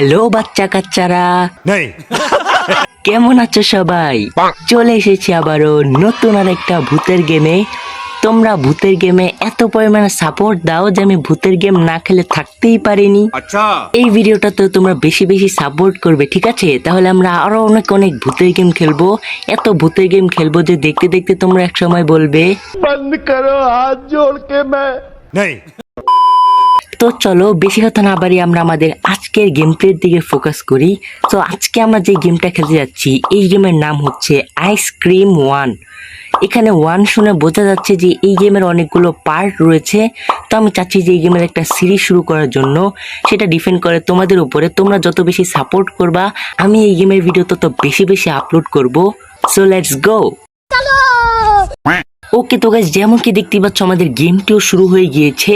Hello বাচ্চা কাচ্চারা কেমন আছো সবাই? চলে এসেছি আবারও নতুন আর একটা ভূতের গেমে তোমরা ভূতের গেমে এত পরিমাণে সাপোর্ট দাও যে আমি ভূতের গেম না খেলে থাকতেই পারিনি। আচ্ছা। এই ভিডিওটা তো তোমরা বেশি বেশি সাপোর্ট করবে ঠিক আছে? তাহলে আমরা আরও অনেক অনেক ভূতের গেম খেলব। এত ভূতের গেম খেলব যে দেখতে দেখতে তোমরা এক সময় বলবে বন্ধ করো হাত জোড় কে তো চলো, বেশি কথা না বাড়ি আমরা আমাদের আজকের গেম প্লের দিকে ফোকাস করি। তো আজকে আমরা যে গেমটা খেলতে যাচ্ছি, এই গেমের নাম হচ্ছে আইসক্রিম ওয়ান এখানে ওয়ান শুনে বোঝা যাচ্ছে যে এই গেমের অনেকগুলো পার্ট রয়েছে। তো আমি চাচ্ছি যে এই গেমের একটা সিরিজ শুরু করার জন্য, সেটা ডিপেন্ড করে তোমাদের উপরে। তোমরা যত বেশি সাপোর্ট করবা, আমি এই গেমের ভিডিও তত বেশি বেশি আপলোড করব। সো লেটস গো ওকে তো গাইজ যেমন কি দেখতে পাচ্ছ, আমাদের গেমটিও শুরু হয়ে গিয়েছে।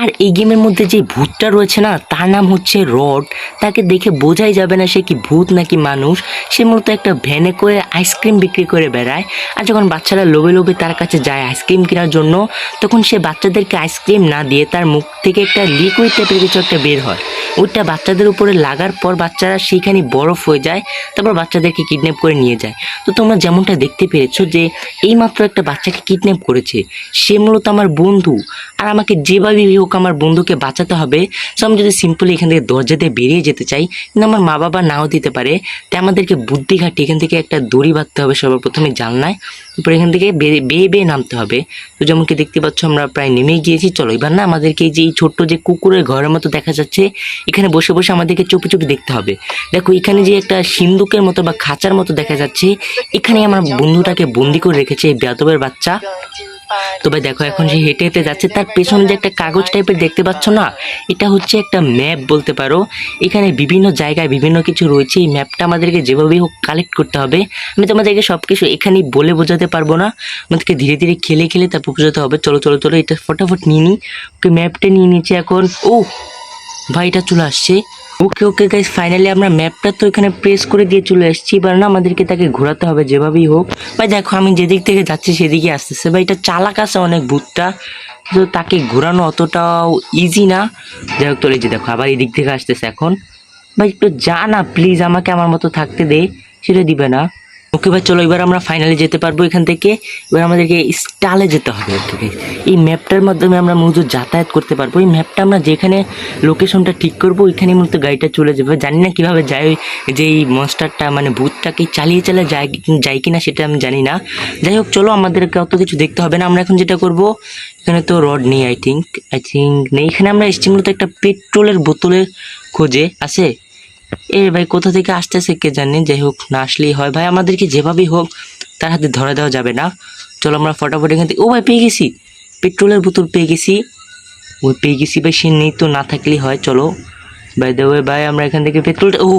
আর এই গেমের মধ্যে যে ভূতটা রয়েছে না, তার নাম হচ্ছে রড। তাকে দেখে বোঝাই যাবে না সে কি ভূত নাকি মানুষ। সে মূলত একটা ভ্যানে করে আইসক্রিম বিক্রি করে বেড়ায়। আর যখন বাচ্চারা লোভে লোভে তার কাছে যায় আইসক্রিম কেনার জন্য, তখন সে বাচ্চাদেরকে আইসক্রিম না দিয়ে তার মুখ থেকে একটা লিকুইড টাইপের কিছু একটা বের হয়। ওইটা বাচ্চাদের উপরে লাগার পর বাচ্চারা সেইখানে বরফ হয়ে যায়, তারপর বাচ্চাদেরকে কিডন্যাপ করে নিয়ে যায়। তো তোমরা যেমনটা দেখতে পেরেছ যে, এইমাত্র একটা বাচ্চাকে কিডন্যাপ করেছে। সে মূলত আমার বন্ধু। আর আমাকে যেভাবেই হোক আমার বন্ধুকে বাঁচাতে হবে। সো আমি যদি সিম্পলি এখান থেকে দরজা দিয়ে বেরিয়ে যেতে চাই, কিন্তু আমার মা বাবা নাও দিতে পারে। তাই আমাদেরকে বুদ্ধি খাটিয়ে এখান থেকে একটা দড়ি বাঁধতে হবে সবার প্রথমে জানলায়। তারপর এখান থেকে বেয়ে বেয়ে নামতে হবে। তো যেমন কি দেখতে পাচ্ছ আমরা প্রায় নেমেই গিয়েছি। চলো, এবার না আমাদেরকে যে এই ছোট্ট যে কুকুরের ঘরের মতো দেখা যাচ্ছে, এখানে বসে বসে আমাদেরকে চুপি চুপি দেখতে হবে। দেখো, এখানে যে একটা সিন্দুকের মতো বা খাঁচার মতো দেখা যাচ্ছে এখানে আমার বন্ধুটাকে বন্দি করে রেখেছে এই বেয়াদবের বাচ্চা। তো ভাই দেখো, এখন সে হেঁটে হেঁটে যাচ্ছে, তার পেছনে যে একটা কাগজ টাইপের দেখতে পাচ্ছ না, এটা হচ্ছে একটা ম্যাপ বলতে পারো। এখানে বিভিন্ন জায়গায় বিভিন্ন কিছু রয়েছে। এই ম্যাপটা আমাদেরকে যেভাবেই হোক কালেক্ট করতে হবে। আমি তোমাদেরকে সব কিছু এখানেই বলে বোঝাতে পারব না। আমাদেরকে ধীরে ধীরে খেলে খেলে তারপর বোঝাতে হবে। চলো চলো চলো, এটা ফটাফট নিয়ে নিই। ম্যাপটা নিয়ে নিচ্ছে এখন। ও ভাই, এটা চলে আসছে। ওকে ওকে গাইজ ফাইনালি আমরা ম্যাপটা তো এখানে প্রেস করে দিয়ে চলে এসেছি এবার না আমাদেরকে তাকে ঘোরাতে হবে যেভাবেই হোক। ভাই, দেখো, আমি যেদিক থেকে যাচ্ছি সেদিকে আসতেছে। ভাই, এটা চালাক আছে অনেক ভূতটা। তো তাকে ঘোরানো অতটাও ইজি না। যাই হোক তোলে যে দেখো, আবার এই দিক থেকে আসতেছে এখন। ভাই, একটু যা না প্লিজ আমাকে আমার মতো থাকতে দে। সেটা দিবে না। ওকে ভাই, চলো এবার আমরা ফাইনালি যেতে পারব এখান থেকে। এবার আমাদেরকে স্টালে যেতে হবে ওকে এই ম্যাপটার মাধ্যমে আমরা মূলত যাতায়াত করতে পারব। এই ম্যাপটা আমরা যেখানে লোকেশনটা ঠিক করব, ওইখানে মূলত গাড়িটা চলে যাবে। জানি না কীভাবে যায়, যে এই মনস্টারটা মানে ভূতটাকে চালিয়ে চালিয়ে যায় কি- না সেটা আমি জানি না। যাই হোক, চলো আমাদেরকে অত কিছু দেখতে হবে না। আমরা এখন যেটা করব, এখানে তো রড নেই আই থিঙ্ক আই থিঙ্ক নেই। এখানে আমরা এসছি মূলত একটা পেট্রোলের বোতলের খোঁজে। আছে? এ ভাই কোথা থেকে আসতেছে কে জানি? যাই হোক, না আসলেই হয়। ভাই, আমাদেরকে যেভাবেই হোক, তার হাতে ধরা দেওয়া যাবে না। চলো আমরা ফটাফট এখান থেকে ও ভাই, পেয়ে গেছি। পেট্রোলের বোতল পেয়ে গেছি। ওই পেয়ে গেছি, ভাই, সে নেই তো, না থাকলেই হয়, চলো। ভাই দেবে ভাই, আমরা এখান থেকে পেট্রোলটা ও!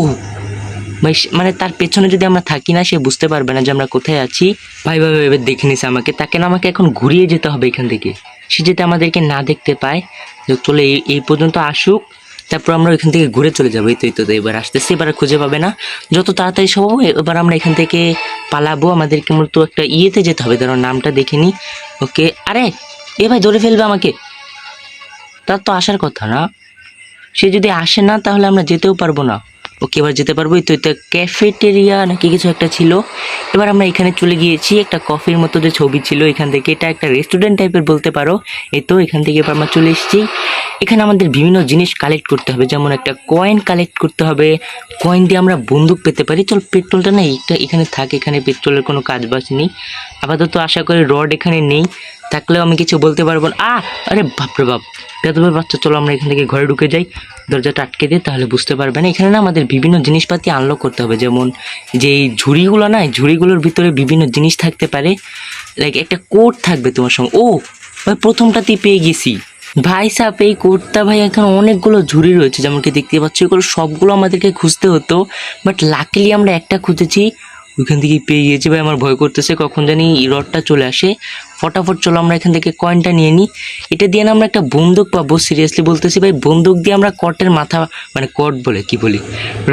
ভাই মানে তার পেছনে যদি আমরা থাকি না, সে বুঝতে পারবে না যে আমরা কোথায় আছি। ভাই ভাই এবার দেখে নিছে আমাকে। তাকে না আমাকে এখন ঘুরিয়ে যেতে হবে এখান থেকে। সে যাতে আমাদেরকে না দেখতে পায়। চলো এই পর্যন্ত আসুক। তারপর আমরা এখান থেকে ঘুরে চলে যাব। এই তো এবার আসতেছি, এবার খুঁজে পাবে না। যত তাড়াতাড়ি সম্ভব এবার আমরা এখান থেকে পালাবো। আমাদেরকে মূলত একটা ইয়েতে যেতে হবে, ধরো নামটা দেখে নি। ওকে, আরে, এ ভাই ধরে ফেলবে আমাকে। তার তো আসার কথা না। সে যদি আসে না, তাহলে আমরা যেতেও পারব না। ওকে এবার যেতে পারব তো এটা ক্যাফেটেরিয়া নাকি কিছু একটা ছিল। এবার আমরা এখানে চলে গিয়েছি, একটা কফির মতো যে ছবি ছিল এখান থেকে। এটা একটা রেস্টুরেন্ট টাইপের বলতে পারো। এই তো এখান থেকে এবার আমরা চলে এসেছি। এখানে আমাদের বিভিন্ন জিনিস কালেক্ট করতে হবে। যেমন একটা কয়েন কালেক্ট করতে হবে। কয়েন দিয়ে আমরা বন্দুক পেতে পারি। চল, পেট্রোলটা না এটা এখানে থাকে। এখানে পেট্রোলের কোনো কাজ বাজ নেই। আপাতত আশা করি রড এখানে নেই। থাকলেও আমি কিছু বলতে পারব না। আ আরে বাপরে বাপ। বেদবের বাচ্চা, চলো আমরা এখান থেকে ঘরে ঢুকে যাই। দরজাটা আটকে দিই তাহলে বুঝতে পারবে না। এখানে না আমাদের বিভিন্ন জিনিসপাতি আনলক করতে হবে। যেমন যে এই ঝুড়িগুলো না ঝুড়িগুলোর ভিতরে বিভিন্ন জিনিস থাকতে পারে। লাইক একটা কোড থাকবে তোমার সঙ্গে। ও, ভাই প্রথমটাতেই পেয়ে গেছি। ভাই সাপ এই কোডটা ভাই, এখন অনেকগুলো ঝুড়ি রয়েছে। যেমন কি দেখতে পাচ্ছ, এগুলো সবগুলো আমাদেরকে খুঁজতে হতো। বাট লাকিলি আমরা একটা খুঁজেছি ওইখান থেকে পেয়ে গিয়েছি। ভাই, আমার ভয় করতেছে, কখন জানি রডটা চলে আসে। ফটাফট চলো আমরা এখান থেকে কয়েনটা নিয়ে নিই। এটা দিয়ে না আমরা একটা বন্দুক পাবো সিরিয়াসলি বলতেছি ভাই। বন্দুক দিয়ে আমরা কটের মাথা মানে কট বলে কি বলি?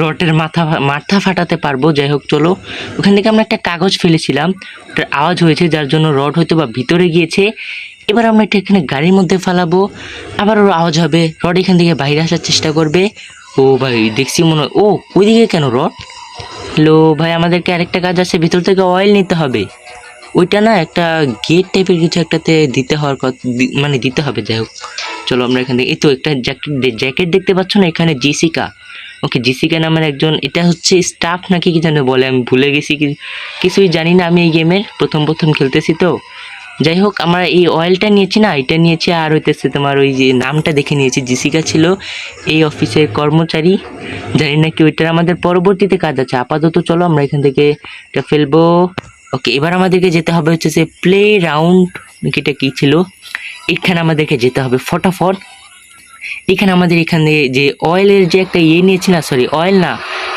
রটের মাথা মাথা ফাটাতে পারব। যাই হোক, চলো। ওখান থেকে আমরা একটা কাগজ ফেলেছিলাম। ওটার আওয়াজ হয়েছে, যার জন্য রড হয়তো বা ভিতরে গিয়েছে। এবার আমরা এটা এখানে গাড়ির মধ্যে ফেলাবো। আবার ওর আওয়াজ হবে। রড এখান থেকে বাইরে আসার চেষ্টা করবে। ও ভাই, দেখছি মনে হয় ও, ওইদিকে কেন রড হ্যালো ভাই, আমাদেরকে আরেকটা কাজ আছে। ভিতর থেকে অয়েল নিতে হবে। ওইটা না একটা গেট টাইপের কিছু একটাতে দিতে হওয়ার কথা মানে দিতে হবে, যাই হোক। চলো আমরা এখান থেকে এই তো একটা জ্যাকেট দেখতে পাচ্ছ না, এখানে জেসিকা ওকে জেসিকা নামের একজন এটা হচ্ছে স্টাফ নাকি কি যেন বলে, আমি ভুলে গেছি কিছুই জানি না আমি এই গেমের প্রথম প্রথম খেলতেছি তো। যাই হোক, আমরা এই অয়েলটা নিয়েছি না, এটা নিয়েছি আর হইতেছে তোমার ওই যে নামটা দেখে নিয়েছি। জেসিকা ছিল এই অফিসের কর্মচারী। জানি না কি ওইটার আমাদের পরবর্তীতে কাজ আছে। আপাতত চলো আমরা এখান থেকে এটা ফেলব। ওকে এবার আমাদেরকে যেতে হবে হচ্ছে যে প্লে রাউন্ড এটা কী ছিল? এখানে আমাদেরকে যেতে হবে ফটাফট। এখানে আমাদের এখানে যে অয়েলের যে একটা ইয়ে নিয়েছি না সরি অয়েল না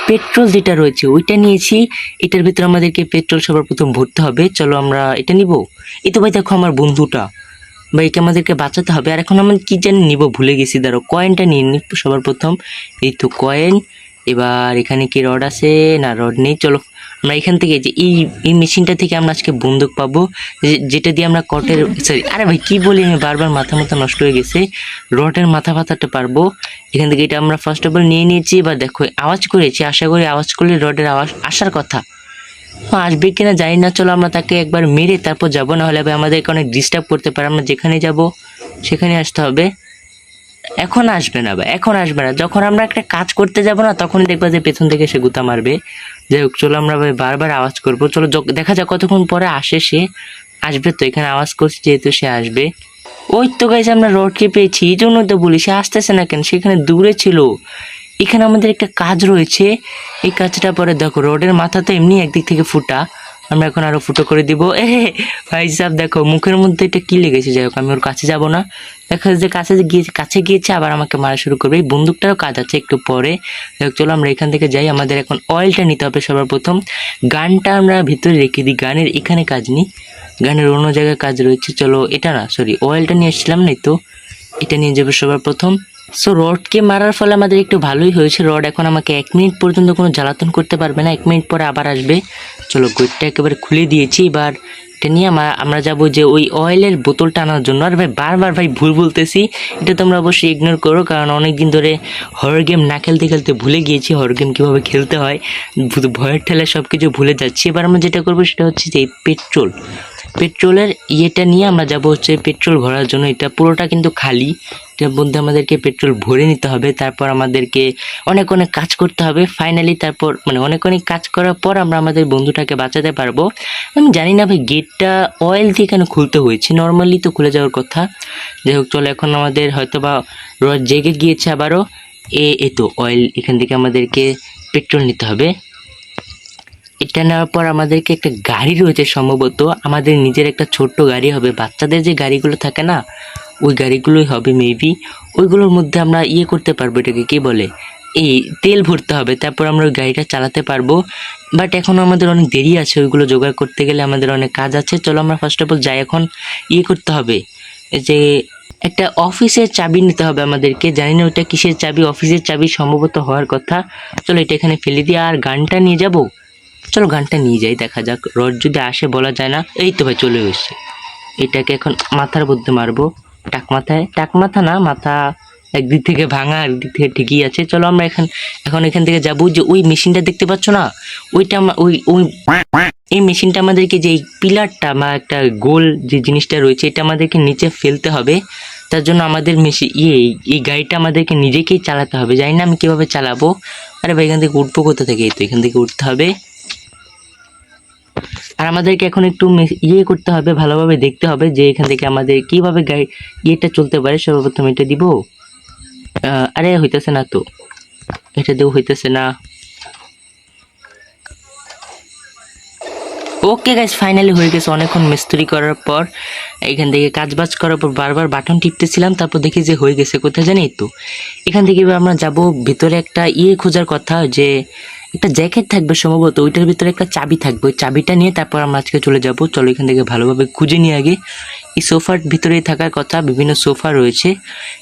পেট্রোল যেটা রয়েছে, ওইটা নিয়েছি। এটার ভিতরে আমাদেরকে পেট্রোল সবার প্রথম ভরতে হবে। চলো আমরা এটা নিব। এই তো ভাই, দেখো আমার বন্ধুটা। বা একে আমাদেরকে বাঁচাতে হবে। আর এখন আমরা কি জানি নিব? ভুলে গেছি। দাঁড়ো কয়েনটা নিয়ে নিই সবার প্রথম এই তো কয়েন এবার এখানে কি রড আছে? না রড নেই। চলো আমরা এখান থেকে যে এই এই মেশিনটা থেকে আমরা আজকে বন্দুক পাবো যেটা দিয়ে আমরা কটের সরি আরে ভাই কি বলি আমি? বারবার মাথা মাথা নষ্ট হয়ে গেছে। রডের মাথা ফাতাতে পারব। এখান থেকে এটা আমরা ফার্স্ট অফ অল নিয়ে নিয়েছি এবার দেখো আওয়াজ করেছি আশা করি আওয়াজ করলে রডের আওয়াজ আসার কথা। আসবে কিনা জানি না চলো আমরা তাকে একবার মেরে তারপর যাব না হলে আমাদেরকে অনেক ডিস্টার্ব করতে পারে। আমরা যেখানে যাব সেখানে আসতে হবে। এখন আসবে না বা এখন আসবে না। যখন আমরা একটা কাজ করতে যাব না তখন দেখবা যে পেছন থেকে সে গুতা মারবে। যাই হোক চলো আমরা ভাই বারবার আওয়াজ করব। চলো দেখা যাক কতক্ষণ পরে আসে সে। আসবে তো, এখানে আওয়াজ করছি যেহেতু সে আসবে। ওই তো গাইছে আমরা রোডকে পেয়েছি। এই জন্য তো বলি, সে আসতেছে না কেন? সেখানে দূরে ছিল। এখানে আমাদের একটা কাজ রয়েছে। এই কাজটা পরে দেখো, রোডের মাথা তো এমনি একদিক থেকে ফুটা। আমরা এখন আরও ফুটো করে দিব। এ ভাই সাহেব দেখো, মুখের মধ্যে এটা কি লেগেছে? যাই হোক, আমি ওর কাছে যাব না। দেখা, যে কাছে গিয়ে, কাছে গিয়েছে, আবার আমাকে মারা শুরু করবে। এই বন্দুকটারও কাজ আছে একটু পরে। যাই চলো আমরা এখান থেকে যাই। আমাদের এখন অয়েলটা নিতে হবে সবার প্রথম গানটা আমরা ভিতরে রেখে দিই। গানের এখানে কাজ নেই। গানের অন্য জায়গায় কাজ রয়েছে। চলো, এটা না সরি অয়েলটা নিয়ে এসেছিলাম না তো? এটা নিয়ে যাবে সবার প্রথম সো রডকে মারার ফলে আমাদের একটু ভালোই হয়েছে। রড এখন আমাকে এক মিনিট পর্যন্ত কোনো জ্বালাতন করতে পারবে না। এক মিনিট পরে আবার আসবে। চলো, গেটটা একেবারে খুলে দিয়েছি। এবার এটা নিয়ে আমরা আমরা যাব যে ওই অয়েলের বোতলটা আনার জন্য। আর ভাই, বারবার ভাই ভুল বলতেছি। এটা তোমরা অবশ্যই ইগনোর করো, কারণ অনেক দিন ধরে হর গেম না খেলতে খেলতে ভুলে গিয়েছি। হর গেম কীভাবে খেলতে হয় ভয়ের ঠেলে সব কিছু ভুলে যাচ্ছি। এবার আমরা যেটা করব সেটা হচ্ছে যে পেট্রোল পেট্রোলের ইয়েটা নিয়ে আমরা যাব হচ্ছে পেট্রোল ভরার জন্য। এটা পুরোটা কিন্তু খালি। এটার মধ্যে আমাদেরকে পেট্রোল ভরে নিতে হবে। তারপর আমাদেরকে অনেক অনেক কাজ করতে হবে। ফাইনালি তারপর মানে অনেক অনেক কাজ করার পর আমরা আমাদের বন্ধুটাকে বাঁচাতে পারব। আমি জানি না ভাই গেটটা অয়েল দিয়ে কেন খুলতে হয়েছে? নর্মালি তো খুলে যাওয়ার কথা। যাই হোক, চলো এখন আমাদের হয়তো বা জেগে গিয়েছে আবারও। এ এ তো অয়েল এখান থেকে আমাদেরকে পেট্রোল নিতে হবে। এটা নেওয়ার পর আমাদেরকে একটা গাড়ি রয়েছে সম্ভবত। আমাদের নিজের একটা ছোট্ট গাড়ি হবে। বাচ্চাদের যে গাড়িগুলো থাকে না, ওই গাড়িগুলোই হবে মেবি ওইগুলোর মধ্যে আমরা ইয়ে করতে পারব এটাকে, কী বলে? এই তেল ভরতে হবে। তারপর আমরা ওই গাড়িটা চালাতে পারব। বাট এখন আমাদের অনেক দেরি আছে ওইগুলো জোগাড় করতে গেলে। আমাদের অনেক কাজ আছে। চলো আমরা ফার্স্ট অফ অল যাই এখন। ইয়ে করতে হবে। যে একটা অফিসের চাবি নিতে হবে আমাদেরকে। জানি না ওইটা কিসের চাবি। অফিসের চাবি সম্ভবত হওয়ার কথা। চলো এটা এখানে ফেলে দিয়ে আর গানটা নিয়ে যাব? চলো গানটা নিয়ে যাই, দেখা যাক। রড যদি আসে বলা যায় না, এই তো ভাই চলে এসছে। এটাকে এখন মাথার মধ্যে মারবো। টাক মাথায়, টাক মাথা না, মাথা একদিক থেকে ভাঙা, একদিক থেকে ঠিকই আছে। চলো আমরা এখন এখন এখান থেকে যাব। যে ওই মেশিনটা দেখতে পাচ্ছ না? ওইটা ওই ওই, এই মেশিনটা আমাদেরকে যে পিলারটা বা একটা গোল যে জিনিসটা রয়েছে, এটা আমাদেরকে নিচে ফেলতে হবে। তার জন্য আমাদের মেশিন ইয়ে এই গাড়িটা আমাদেরকে নিজেকেই চালাতে হবে। জানি না আমি কীভাবে চালাবো। আরে ভাই, এখান থেকে উঠবো কোথা থেকে? এই তো এখান থেকে উঠতে হবে। আর আমাদেরকে এখন একটু ইয়ে করতে হবে, ভালোভাবে দেখতে হবে যে এখান থেকে আমাদের কীভাবে গাড়ি ইয়েটা চলতে পারে, সর্বপ্রথম এটা দিব। আরে, হইতেছে না তো। এটা দেও হইতেছে না। ওকে গাইস ফাইনালি হয়ে গেছে অনেকক্ষণ মিস্ত্রি করার পর। এখান থেকে কাজ বাজ করার পর বারবার বাটন টিপতেছিলাম, তারপর দেখি যে হয়ে গেছে কোথায় জানি তো। এখান থেকে আমরা যাব ভিতরে একটা ইয়ে খোঁজার কথা যে একটা জ্যাকেট থাকবে সম্ভবত, ওইটার ভিতরে একটা চাবি থাকবে। ওই চাবিটা নিয়ে তারপর আমরা আজকে চলে যাব। চলো এখান থেকে ভালোভাবে খুঁজে নিয়ে আগে। এই সোফার ভিতরেই থাকার কথা, বিভিন্ন সোফা রয়েছে।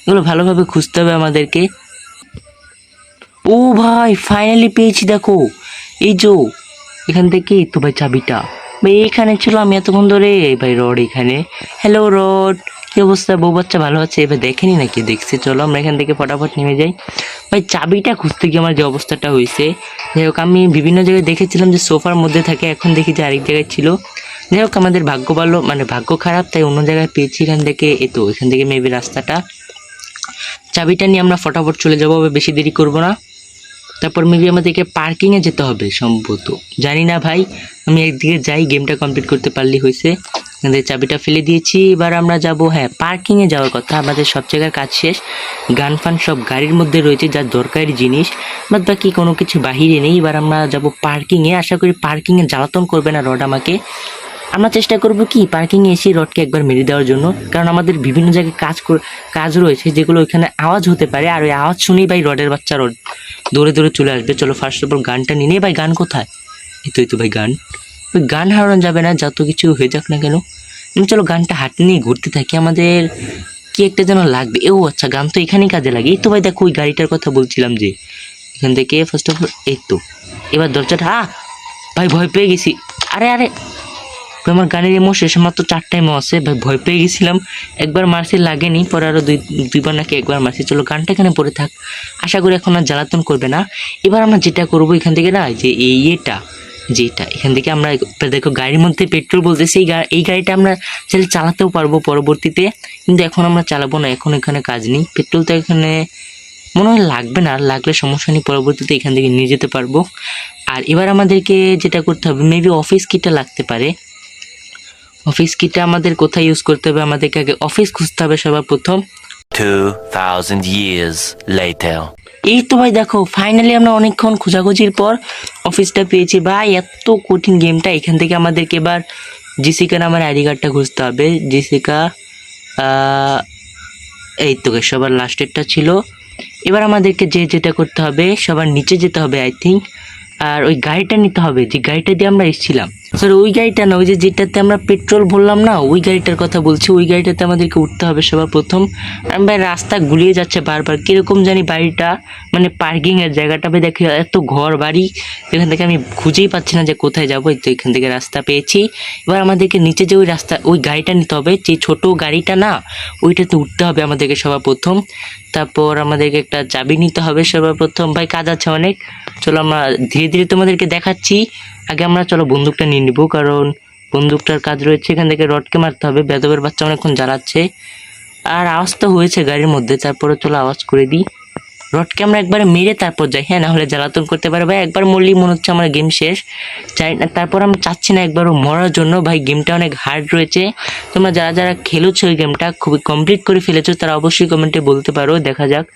এগুলো ভালোভাবে খুঁজতে হবে আমাদেরকে। ও ভাই ফাইনালি পেয়েছি, দেখো। এই যো, এখান থেকে তো ভাই চাবিটা। ভাই, এখানে ছিল আমি এতক্ষণ ধরে। ভাই, রড এখানে। হ্যালো রড। কি অবস্থা? বউ বাচ্চা ভালো আছে? এবার দেখেনি নাকি? দেখছি, চলো আমরা এখান থেকে ফটাফট নেমে যাই। ভাই, চাবিটা খুঁজতে গিয়ে আমার যে অবস্থাটা হয়েছে। যাই হোক, আমি বিভিন্ন জায়গায় দেখেছিলাম যে সোফার মধ্যে থাকে, এখন দেখি যে আরেক জায়গায় ছিল। যাই হোক, আমাদের ভাগ্য ভালো মানে ভাগ্য খারাপ, তাই অন্য জায়গায় পেয়েছি এখান থেকে এ তো, এখান থেকে মেবি রাস্তাটা। চাবিটা নিয়ে আমরা ফটাফট চলে যাব বেশি দেরি করব না। তারপর মেবি আমাদেরকে পার্কিংয়ে যেতে হবে, সম্ভবত। জানি না ভাই, আমি একদিকে যাই গেমটা কমপ্লিট করতে পারলেই হয়েছে। আমাদের চাবিটা ফেলে দিয়েছি। এবার আমরা যাব হ্যাঁ পার্কিংয়ে যাওয়ার কথা। আমাদের সব জায়গার কাজ শেষ। গান ফান সব গাড়ির মধ্যে রয়েছে, যা দরকারি জিনিস। বাদ বাকি কোনো কিছু বাহিরে নেই। এবার আমরা যাব পার্কিংয়ে আশা করি পার্কিংয়ে জ্বালাতন করবে না রড আমাকে। আমরা চেষ্টা করব কি পার্কিংয়ে এসে রডকে একবার মেরে দেওয়ার জন্য। কারণ আমাদের বিভিন্ন জায়গায় কাজ কাজ রয়েছে, যেগুলো ওইখানে আওয়াজ হতে পারে। আর ওই আওয়াজ শুনেই ভাই রডের বাচ্চা রড দৌড়ে দৌড়ে চলে আসবে। চলো ফার্স্ট অফ অল গানটা নিয়ে ভাই, গান কোথায়? এই তো ভাই, গান। ওই গান হারানো যাবে না, যত কিছু হয়ে যাক না কেন। চলো গানটা হাতে নিয়ে ঘুরতে থাকি, আমাদের কি একটা যেন লাগবে। ও আচ্ছা গান তো এখানেই কাজে লাগে। এই তো ভাই, দেখো ওই গাড়িটার কথা বলছিলাম যে, এখান থেকে ফার্স্ট অফ অল এই তো। এবার দরজাটা আ ভাই, ভয় পেয়ে গেছি। আরে আরে! আমার গানের এমো শেষ, মাত্র চারটা এমো আছে। ভাই, ভয় পেয়ে গেছিলাম। একবার মারছি লাগেনি, পরে আরও দুই, দুইবার নাকি একবার মারছি। চলো, গানটা এখানে পড়ে থাক। আশা করি এখন আর জ্বালাতন করবে না। এবার আমরা যেটা করব এখান থেকে না, যে এই ইয়েটা যেটা, এখান থেকে আমরা দেখো, গাড়ির মধ্যে পেট্রোল বলতে সেই এই গাড়িটা আমরা চাইলে চালাতেও পারব পরবর্তীতে, কিন্তু এখন আমরা চালাবো না, এখন এখানে কাজ নেই। পেট্রোল তো এখানে মনে হয় লাগবে না আর লাগলে সমস্যা নেই, পরবর্তীতে এখান থেকে নিয়ে যেতে পারব। আর এবার আমাদেরকে যেটা করতে হবে মেবি অফিস কিটা লাগতে পারে। অফিস কিটা আমাদের কোথায় ইউজ করতে হবে, আমাদেরকে আগে অফিস খুঁজতে হবে সবার প্রথম। 2,000 years later. এই তো ভাই দেখো ফাইনালি আমরা অনেকক্ষণ খোঁজাখুঁজির পর অফিসটা পেয়েছি। ভাই এত কঠিন গেমটা এখান থেকে আমাদেরকে এবার জেসিকা নামের আইডি কার্ডটা খুঁজতে হবে। জেসিকা এই তো সবার লাস্টেরটা ছিল। এবার আমাদেরকে যে যেটা করতে হবে সবার নিচে যেতে হবে আই থিঙ্ক আর ওই গাড়িটা নিতে হবে, যে গাড়িটা দিয়ে আমরা এসেছিলাম। স্যার ওই গাড়িটা না, ওই যে যেটাতে আমরা পেট্রোল ভরলাম না, ওই গাড়িটার কথা বলছি, ওই গাড়িটাতে আমাদেরকে উঠতে হবে সবার প্রথম। আমি ভাই, রাস্তা গুলিয়ে যাচ্ছে বারবার, কীরকম জানি বাড়িটা মানে পার্কিং এর জায়গাটা ভাই দেখি, এত ঘর বাড়ি এখান থেকে আমি খুঁজেই পাচ্ছি না যে কোথায় যাব তো এখান থেকে রাস্তা পেয়েছি। এবার আমাদেরকে নিচে যে ওই রাস্তা, ওই গাড়িটা নিতে হবে, যে ছোট গাড়িটা না, ওইটাতে উঠতে হবে আমাদেরকে সবার প্রথম তারপর আমাদেরকে একটা চাবি নিতে হবে সবার প্রথম ভাই, কাজ আছে অনেক। চলো আমরা ধীরে ধীরে তোমাদেরকে দেখাচ্ছি। আগে আমরা চলো বন্দুকটা নিয়ে নিবো, কারণ বন্দুকটার কাজ রয়েছে। এখান থেকে রডকে মারতে হবে, বেদবের বাচ্চা অনেকক্ষণ জ্বালাচ্ছে। আর আওয়াজ তো হয়েছে গাড়ির মধ্যে, তারপরে চলো আওয়াজ করে দিই। রডকে আমরা একবারে মেরে তারপর যাই। হ্যাঁ না হলে জ্বালাতন করতে পারে ভাই। একবার মরলেই মনে হচ্ছে আমার গেম শেষ। চাই না, তারপর আমি চাচ্ছি না একবারও মরার জন্য। ভাই গেমটা অনেক হার্ড রয়েছে। তোমরা যারা যারা খেলেছো ওই গেমটা খুবই কমপ্লিট করে ফেলেছো, তারা অবশ্যই কমেন্টে বলতে পারো। দেখা যাক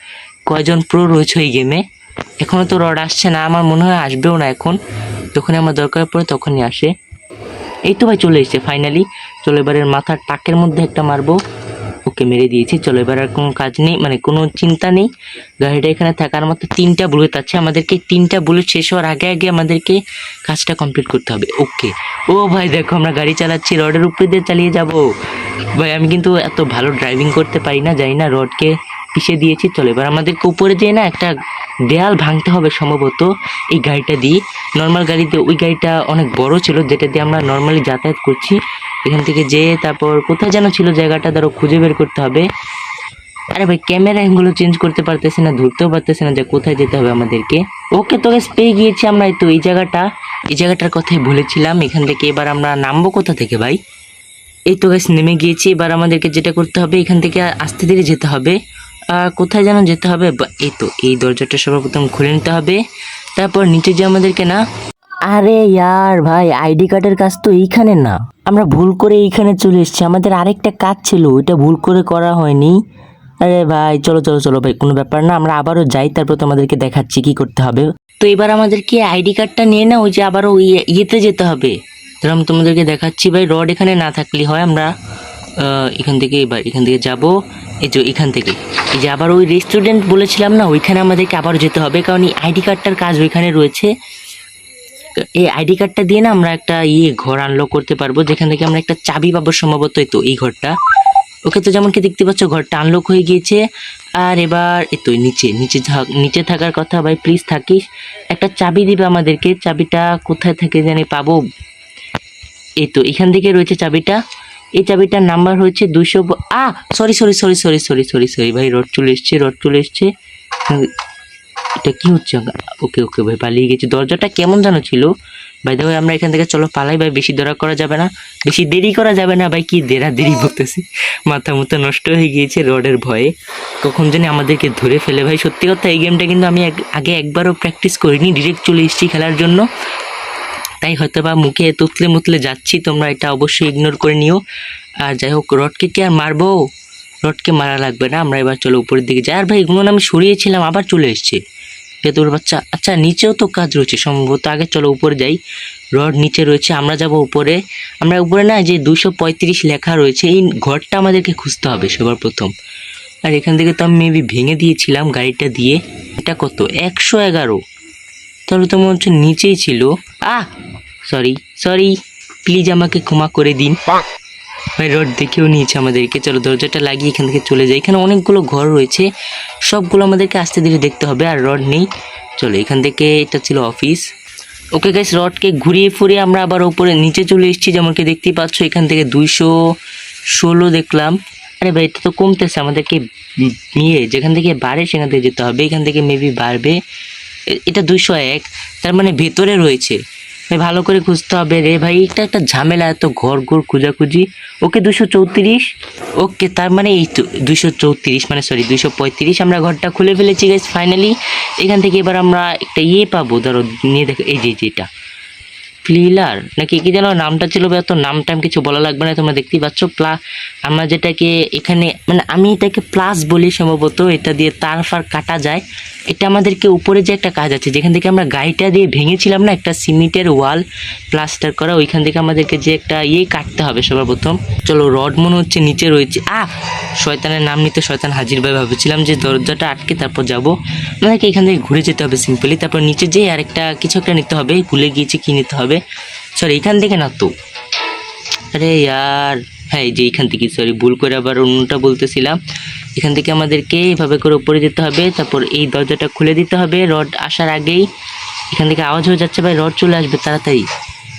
কয়জন প্রো রয়েছে এই গেমে এখনও তো রড আসছে না, আমার মনে হয় আসবেও না এখন। যখনই আমার দরকার পড়ে তখনই আসে। এই তো ভাই, চলে এসেছে ফাইনালি চলো এবারের মাথার টাকের মধ্যে একটা মারবো। ওকে মেরে দিয়েছি। চলো এবার আর কোনো কাজ নেই মানে কোনো চিন্তা নেই। গাড়িটা এখানে থাকার মতো তিনটা বুলেট আছে। আমাদেরকে তিনটা বুলেট শেষ হওয়ার আগে আগে আমাদেরকে কাজটা কমপ্লিট করতে হবে। ওকে ও ভাই, দেখো আমরা গাড়ি চালাচ্ছি, রডের উপরে দিয়ে চালিয়ে যাব। ভাই, আমি কিন্তু এত ভালো ড্রাইভিং করতে পারি না, জানি না রডকে পিষে দিয়েছি। চলো এবার আমাদেরকে উপরে দিয়ে না একটা দেয়াল ভাঙতে হবে সম্ভবত এই গাড়িটা দিয়ে। নর্মাল গাড়িতে ওই গাড়িটা অনেক বড় ছিল, যেটা দিয়ে আমরা নর্মালি যাতায়াত করছি। এখান থেকে যেয়ে তারপর কোথায় যেন ছিল জায়গাটা, ধরো খুঁজে বের করতে হবে। আরে ভাই ক্যামেরা এগুলো চেঞ্জ করতে পারতেছে না, ধরতেও পারতেছে না যে কোথায় যেতে হবে আমাদেরকে। ওকে তো গ্যাস পেয়ে গিয়েছি আমরা তো, এই জায়গাটা। এই জায়গাটার কথাই বলেছিলাম, এখান থেকে এবার আমরা নামবো কোথা থেকে ভাই? এই তো গ্যাস নেমে গিয়েছি, এবার আমাদেরকে যেটা করতে হবে, এখান থেকে আস্তে ধীরে যেতে হবে। কোথায় যেন যেতে হবে? এই তো, এই দরজাটা সর্বপ্রথম খুলে নিতে হবে। তারপর নিচে যে আমাদেরকে না আরে ইয়ার ভাই, আইডি কার্ডের কাজ তো এইখানে না। আমরা ভুল করে এইখানে চলে এসেছি। আমাদের আরেকটা কাজ ছিল, ওইটা ভুল করে করা হয়নি। আরে ভাই, চলো চলো চলো ভাই, কোনো ব্যাপার না, আমরা আবারও যাই, তারপর তোমাদেরকে দেখাচ্ছি কি করতে হবে। তো এবার আমাদেরকে আইডি কার্ডটা নিয়ে না ওই যে আবারও ইয়ে- ইয়েতে যেতে হবে। আমি তোমাদেরকে দেখাচ্ছি ভাই, রড এখানে না থাকলে হয়, আমরা এখান থেকে এবার এখান থেকে যাব। এই যে এখান থেকে। এই যে আবার ওই রেস্টুরেন্ট বলেছিলাম না, ওইখানে আমাদেরকে আবারও যেতে হবে, কারণ এই আইডি কার্ডটার কাজ ওইখানে রয়েছে। এই আইডি কার্ডটা দিয়ে না আমরা একটা ইয়ে ঘর আনলক করতে পারব, যেখান থেকে আমরা একটা চাবি পাবো সম্ভবত তো, এই ঘরটা। ওকে, তো যেমন কি দেখতে পাচ্ছ ঘরটা আনলক হয়ে গিয়েছে। আর এবার, এই তো নিচে নিচে নিচে থাকার কথা ভাই প্লিজ থাকিস। একটা চাবি দিবে আমাদেরকে, চাবিটা কোথায় থাকে জানি পাবো? এই তো, এখান থেকে রয়েছে চাবিটা। এই চাবিটার নাম্বার হচ্ছে দুশো আ sorry sorry sorry sorry sorry sorry sorry ভাই, রড চলে এসছে, রড চলে এসছে। এটা কি হচ্ছে? ওকে ওকে ভাই, পালিয়ে গেছি। দরজাটা কেমন যেন ছিল। ভাই দেখো আমরা এখান থেকে চলো, পালাই ভাই, বেশি দরা করা যাবে না। বেশি দেরি করা যাবে না ভাই, কি দেরা দেরি বলতেছি। মাথা মুথা নষ্ট হয়ে গিয়েছে রডের ভয়ে। কখন জানি আমাদেরকে ধরে ফেলে ভাই। সত্যি কথা, এই গেমটা কিন্তু আমি আগে একবারও প্র্যাকটিস করিনি ডিরেক্ট চলে এসেছি খেলার জন্য। তাই হয়তো বা মুখে তুতলে মুতলে যাচ্ছি, তোমরা এটা অবশ্যই ইগনোর করে নিও। আর যাই হোক, রডকে কি আর মারবো? রডকে মারা লাগবে না, আমরা এবার চলো উপরের দিকে যাই। আর ভাই এগুলো আমি সরিয়েছিলাম, আবার চলে এসছে। ভেতর বাচ্চা। আচ্ছা নিচেও তো কাজ রয়েছে। সম্ভবত আগে চলো, উপরে যাই। রড নিচে রয়েছে, আমরা যাব উপরে। আমরা উপরে না যে দুশো পঁয়ত্রিশ লেখা রয়েছে, এই ঘরটা আমাদেরকে খুঁজতে হবে সবার প্রথম। আর এখান থেকে তো আমি মেবি ভেঙে দিয়েছিলাম গাড়িটা দিয়ে। এটা কত? একশো এগারো। তাহলে তো মনে হচ্ছে নিচেই ছিল। আহ সরি সরি প্লিজ আমাকে ক্ষমা করে দিন। রড দেখেও নিয়েছে আমাদেরকে। চলো, দরজাটা লাগিয়ে এখান থেকে চলে যাই। এখানে অনেকগুলো ঘর রয়েছে। সবগুলো আমাদেরকে আস্তে ধীরে দেখতে হবে, আর রড নেই। চলো, এখান থেকে এটা ছিল অফিস। ওকে গাইস রডকে ঘুরিয়ে ফুরিয়ে আমরা আবার ওপরে নিচে চলে এসেছি যেমন কি দেখতেই পাচ্ছ। এখান থেকে দুইশো ষোলো দেখলাম। আরে ভাই, এটা তো কমতেছে আমাদেরকে ইয়ে যেখান থেকে বাড়ে, সেখান থেকে যেতে হবে। এখান থেকে মেবি বাড়বে। এটা দুইশো এক। তার মানে ভেতরে রয়েছে। ভালো করে খুঁজতে হবে। রে ভাই, এটা একটা ঝামেলা, এত ঘর ঘর খোঁজাখুঁজি। ওকে দুশো চৌত্রিশ? ওকে, তার মানে এই তো দুশো চৌত্রিশ মানে সরি দুশো পঁয়ত্রিশ আমরা ঘরটা খুলে ফেলেছি গাইস ফাইনালি এখান থেকে এবার আমরা একটা ইয়ে পাবো, ধরো, নিয়ে দেখো, এই যে যেটা ক্লিলার নাকি কি যেন নামটা ছিল এত নাম টাম কিছু বলা লাগবে না, তোমরা দেখতেই পাচ্ছ, প্লা আমরা যেটাকে এখানে মানে আমি এটাকে প্লাস বলি সম্ভবত, এটা দিয়ে তার ফার কাটা যায়। এটা আমাদেরকে উপরে যে একটা কাজ আছে, যেখান থেকে আমরা গাড়িটা দিয়ে ভেঙেছিলাম না, একটা সিমেন্টের ওয়াল প্লাস্টার করা, ওইখান থেকে আমাদেরকে যে একটা ইয়ে কাটতে হবে সবার প্রথম চলো, রড মনে হচ্ছে নিচে রয়েছে। আ শয়তানের নাম নিতে শয়তান হাজির ভাই, ভাবছিলাম যে দরজাটা আটকে তারপর যাব। আমাদেরকে এখান থেকে ঘুরে যেতে হবে সিম্পলি তারপর নিচে যেয়ে আরেকটা কিছু একটা নিতে হবে, ভুলে গিয়েছি কি নিতে হবে। সরি এখান থেকে না তো আরে, ইয়ার! হ্যাঁ এই যে এখান থেকে সরি ভুল করে আবার অন্যটা বলতেছিলাম। এখান থেকে আমাদেরকে এইভাবে করে উপরে যেতে হবে, তারপর এই দরজাটা খুলে দিতে হবে, রড আসার আগেই। এখান থেকে আওয়াজ হয়ে যাচ্ছে, ভাই, রড চলে আসবে তাড়াতাড়ি।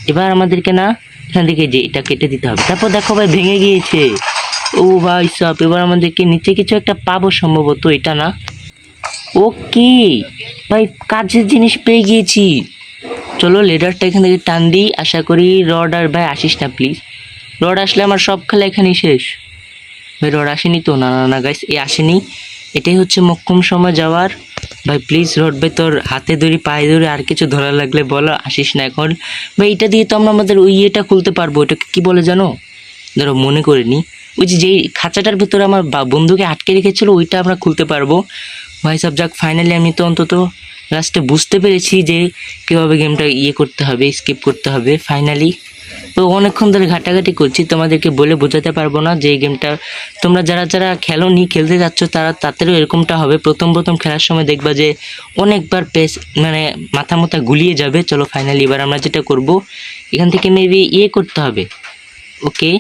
এবার আমাদেরকে না, এখান থেকে যে এটা কেটে দিতে হবে। তারপর দেখো, ভাই, ভেঙে গিয়েছে। ও, ভাই সব এবার আমাদেরকে নিচে কিছু একটা পাবো সম্ভবত, এটা না। ওকে ভাই, কাজের জিনিস পেয়ে গিয়েছি। চলো, লেডারটা এখান থেকে টান দিই, আশা করি রড আর, ভাই, আসিস না প্লিজ রড আসলে আমার সব খেলা এখানেই শেষ। ভাই, রড আসেনি তো? না না না গাইস এ আসেনি। এটাই হচ্ছে মক্ষম সময় যাওয়ার। ভাই প্লিজ রড ভাই, তোর হাতে ধরি, পায়ে ধরে আর কিছু ধরা লাগলে বলো, আসিস না এখন। ভাই, এটা দিয়ে তো আমরা আমাদের ওই ইয়েটা খুলতে পারব। ওটাকে কি বলে জানো? ধরো, মনে করিনি ওই যে যেই খাঁচাটার ভেতরে আমার বন্ধুকে আটকে রেখেছিল, ওইটা আমরা খুলতে পারব। ভাই, সব যাক ফাইনালি আমি তো অন্তত লাস্টে বুঝতে পেরেছি যে কীভাবে গেমটা ইয়ে করতে হবে স্কিপ করতে হবে ফাইনালি তো অনেকক্ষণ ধরে ঘাটাঘাটি করছি, তোমাদেরকে বলে বোঝাতে পারব না যে এই গেমটা তোমরা যারা যারা খেলো নি, খেলতে যাচ্ছ তারা তাদেরও এরকমটা হবে। প্রথম প্রথম খেলার সময় দেখবা যে অনেকবার পেস মানে মাথা মাথা গুলিয়ে যাবে। চলো ফাইনালি এবার আমরা যেটা করব, এখান থেকে মেবি ইয়ে করতে হবে। ওকে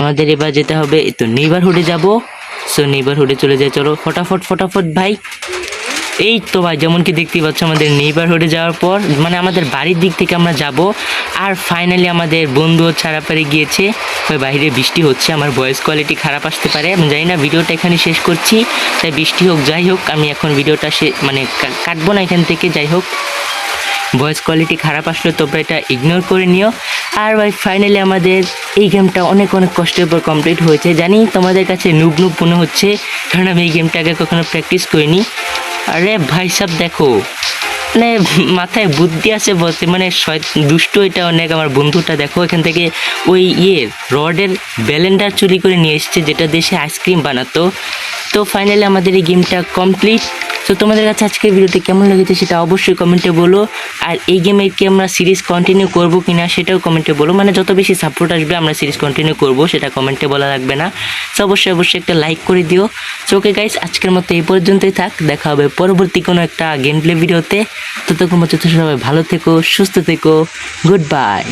আমাদের এবার যেতে হবে তো নেইবারহুডে যাব। সো নেইবারহুডে চলে যাই, চলো ফটাফট ফটাফট ভাই। এই তো ভাই যেমন কি দেখতেই পাচ্ছ আমাদের নেইবারহুডে যাওয়ার পর মানে আমাদের বাড়ির দিক থেকে আমরা যাব, আর ফাইনালি আমাদের বন্ধু ছাড়া পারে গিয়েছে, ওই বাইরে বৃষ্টি হচ্ছে, আমার ভয়েস কোয়ালিটি খারাপ আসতে পারে, আমি জানি না, ভিডিওটা এখানে শেষ করছি, তাই বৃষ্টি হোক, যাই হোক, আমি এখন ভিডিওটা সে মানে কাটবো না এখান থেকে, যাই হোক। ভয়েস কোয়ালিটি খারাপ আসলে, তোমরা এটা ইগনোর করে নিও। আর ভাই ফাইনালি আমাদের এই গেমটা অনেক অনেক কষ্টের উপর কমপ্লিট হয়েছে। জানি তোমাদের কাছে নুব নুব মনে হচ্ছে, কারণ আমি এই গেমটা আগে কখনো প্র্যাকটিস করিনি। আরে ভাই, সব দেখো। মানে মাথায় বুদ্ধি আছে বলতে মানে দুষ্ট এটা অনেক আমার বন্ধুটা, দেখো, এখান থেকে ওই ইয়ে রডের ব্যালেন্ডার চুরি করে নিয়ে এসছে, যেটা দেশে আইসক্রিম বানাতো। তো ফাইনালি আমাদের এই গেমটা কমপ্লিট তো তোমাদের কাছে আজকের ভিডিওতে কেমন লেগেছে সেটা অবশ্যই কমেন্টে বলো। আর এই গেমের কি আমরা সিরিজ কন্টিনিউ করব কিনা সেটাও কমেন্টে বলো। মানে যত বেশি সাপোর্ট আসবে, আমরা সিরিজ কন্টিনিউ করব, সেটা কমেন্টে বলা লাগবে না। তো অবশ্যই অবশ্যই একটা লাইক করে দিও। তো ওকে গাইস আজকের মতো এই পর্যন্তই থাক। দেখা হবে পরবর্তী কোনো একটা গেম প্লে ভিডিওতে ততক্ষণ পর্যন্ত সবাই ভালো থেকো, সুস্থ থেকো। Good bye